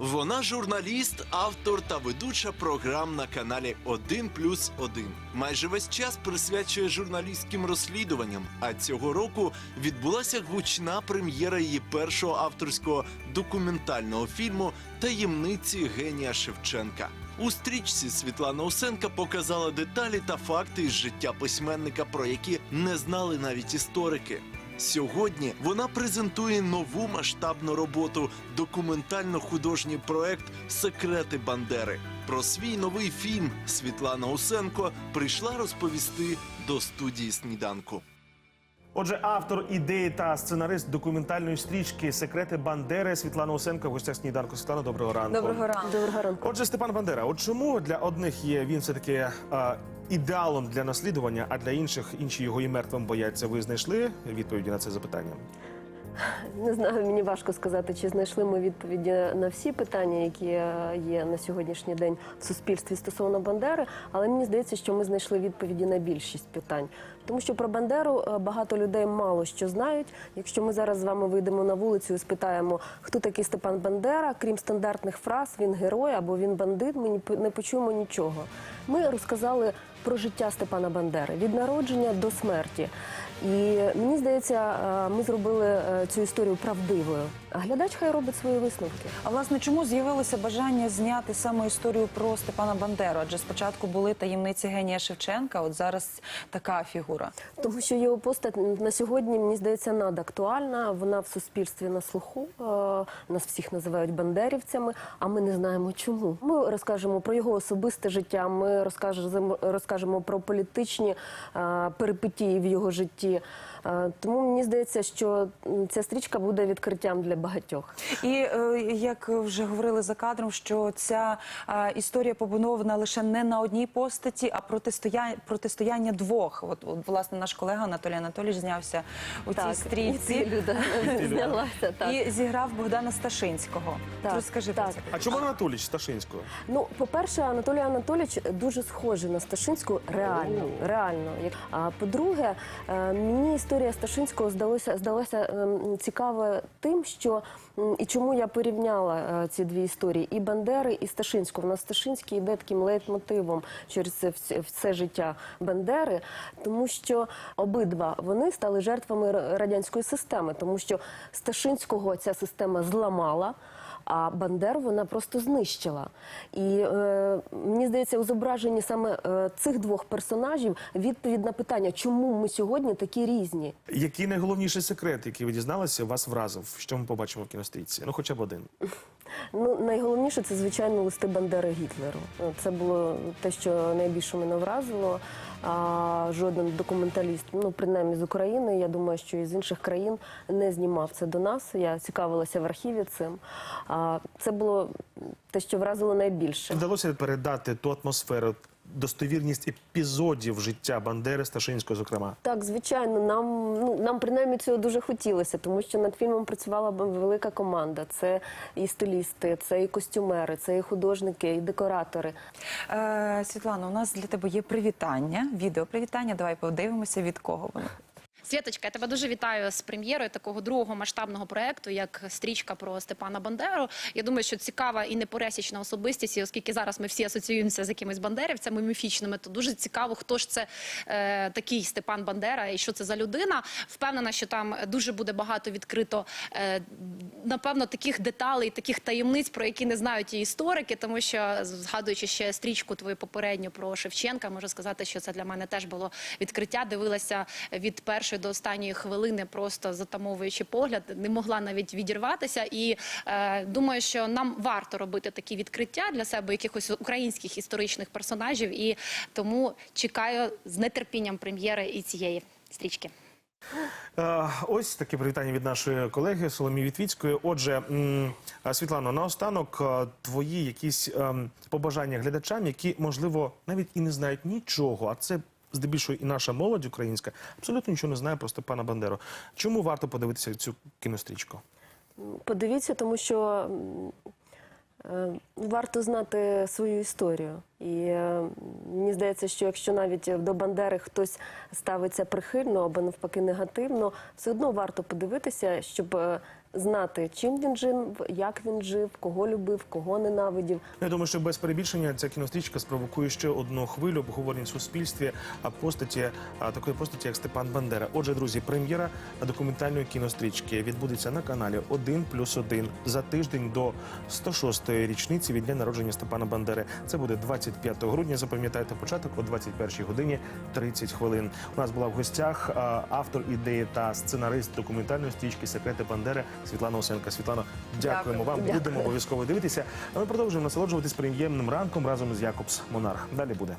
Вона журналіст, автор та ведуча програм на каналі 1 плюс 1. Майже весь час присвячує журналістським розслідуванням. А цього року відбулася гучна прем'єра її першого авторського документального фільму Таємниці генія Шевченка. У стрічці Світлана Усенка показала деталі та факти із життя письменника, про які не знали навіть історики. Сьогодні вона презентує нову масштабну роботу документально-художній проект Секрети Бандери. Про свій новий фільм Світлана Усенко прийшла розповісти до студії сніданку. Отже, автор ідеї та сценарист документальної стрічки Секрети Бандери Світлана Усенко в гостях сніданку. Світлана, доброго ранку. Доброго ранку. Доброго ранку. Отже, Степан Бандера, от чому для одних є він все таки ідеалом для наслідування, а для інших інші його і мертвим бояться? Ви знайшли відповіді на це запитання? Не знаю, мені важко сказати, чи знайшли ми відповіді на всі питання, які е, є на сьогоднішній день в суспільстві стосовно Бандери, але мені здається, що ми знайшли відповіді на більшість питань. Тому що про Бандеру е, багато людей мало що знають. Якщо ми зараз з вами вийдемо на вулицю і спитаємо, хто такий Степан Бандера, крім стандартних фраз, він герой або він бандит, ми не почуємо нічого. Ми розказали про життя Степана Бандери від народження до смерті. І мені здається, е, ми зробили е, цю історію правдивою. А глядач хай робить свої висновки. А власне, чому з'явилося бажання зняти саме історію про Степана Бандеру? Адже спочатку були таємниці генія Шевченка, от зараз така фігура. Тому що його постать на сьогодні, мені здається, надактуальна. Вона в суспільстві на слуху. Е, Нас всіх називають бандерівцями, а ми не знаємо чому. Ми розкажемо про його особисте життя. Ми розкажемо, розкажемо про політичні е, перипетії в його житті. Е, Тому мені здається, що ця стрічка буде відкриттям для багатьох. І е, як вже говорили за кадром, що ця історія побудована лише не на одній постаті, а протистояння, протистояння двох. От, от власне наш колега Анатолій Анатолійович знявся у цій і стрічці Люда знялася. Так. і зіграв Богдана Сташинського. Так, Розкажи про це. А чому Анатолійович Сташинського? Ну, по-перше, Анатолій Анатолійович дуже схожий на Сташинську реально. реально. А по-друге, е, мені історія Сташинського здалося, здалася ем, цікава тим, що і чому я порівняла е, ці дві історії: і Бандери, і Сташинського. У нас Сташинський йде таким лейтмотивом через це все, все життя Бандери, тому що обидва вони стали жертвами радянської системи, тому що Сташинського ця система зламала. А Бандеру вона просто знищила. І е, мені здається, у зображенні саме е, цих двох персонажів відповідь на питання, чому ми сьогодні такі різні. Який найголовніший секрет, який ви дізналися, вас вразив? Що ми побачимо в кінострічці? Ну, хоча б один. Ну найголовніше це звичайно листи Бандери Гітлеру. Це було те, що найбільше мене вразило. А жоден документаліст, ну принаймні з України, я думаю, що і з інших країн не знімав це до нас. Я цікавилася в архіві цим. А це було те, що вразило найбільше. Вдалося передати ту атмосферу, достовірність епізодів життя Бандери Сташинського, зокрема. Так, звичайно, нам ну нам принаймні цього дуже хотілося, тому що над фільмом працювала велика команда. Це і стилісти, це і костюмери, це і художники, і декоратори. Е, Світлана, у нас для тебе є привітання, відео привітання. Давай подивимося, від кого воно. Світочка, я тебе дуже вітаю з прем'єрою такого другого масштабного проекту, як стрічка про Степана Бандеру. Я думаю, що цікава і непересічна особистість, і оскільки зараз ми всі асоціюємося з якимись бандерівцями міфічними, то дуже цікаво, хто ж це е, такий Степан Бандера і що це за людина. Впевнена, що там дуже буде багато відкрито, е, напевно, таких деталей, таких таємниць, про які не знають і історики, тому що згадуючи ще стрічку твою попередню про Шевченка, можу сказати, що це для мене теж було відкриття. Дивилася від першої до останньої хвилини, просто затамовуючи погляд, не могла навіть відірватися. І е, думаю, що нам варто робити такі відкриття для себе якихось українських історичних персонажів, і тому чекаю з нетерпінням прем'єри і цієї стрічки. Е, Ось таке привітання від нашої колеги Соломії Вітвіцької. Отже, Світлано, наостанок е, твої якісь ем, побажання глядачам, які можливо навіть і не знають нічого, а це. Здебільшого і наша молодь українська абсолютно нічого не знає про Степана Бандеру. Чому варто подивитися цю кінострічку? Подивіться, тому що е, варто знати свою історію. І е, мені здається, що якщо навіть до Бандери хтось ставиться прихильно або навпаки негативно, все одно варто подивитися, щоб е, знати, чим він жив, як він жив, кого любив, кого ненавидів. Я думаю, що без перебільшення ця кінострічка спровокує ще одну хвилю обговорень в суспільстві постаті такої постаті, як Степан Бандера. Отже, друзі, прем'єра документальної кінострічки відбудеться на каналі 1 плюс 1 за тиждень до 106-ї річниці від дня народження Степана Бандери. Це буде 25 грудня. Запам'ятайте початок о 21 годині 30 хвилин. У нас була в гостях автор ідеї та сценарист документальної стрічки Секрети Бандери Світлана Осенка. Світлано, дякуємо Дякую. вам. Дякую. Будемо обов'язково дивитися. А ми продовжуємо насолоджуватись приємним ранком разом з Якобс Монарх. Далі буде.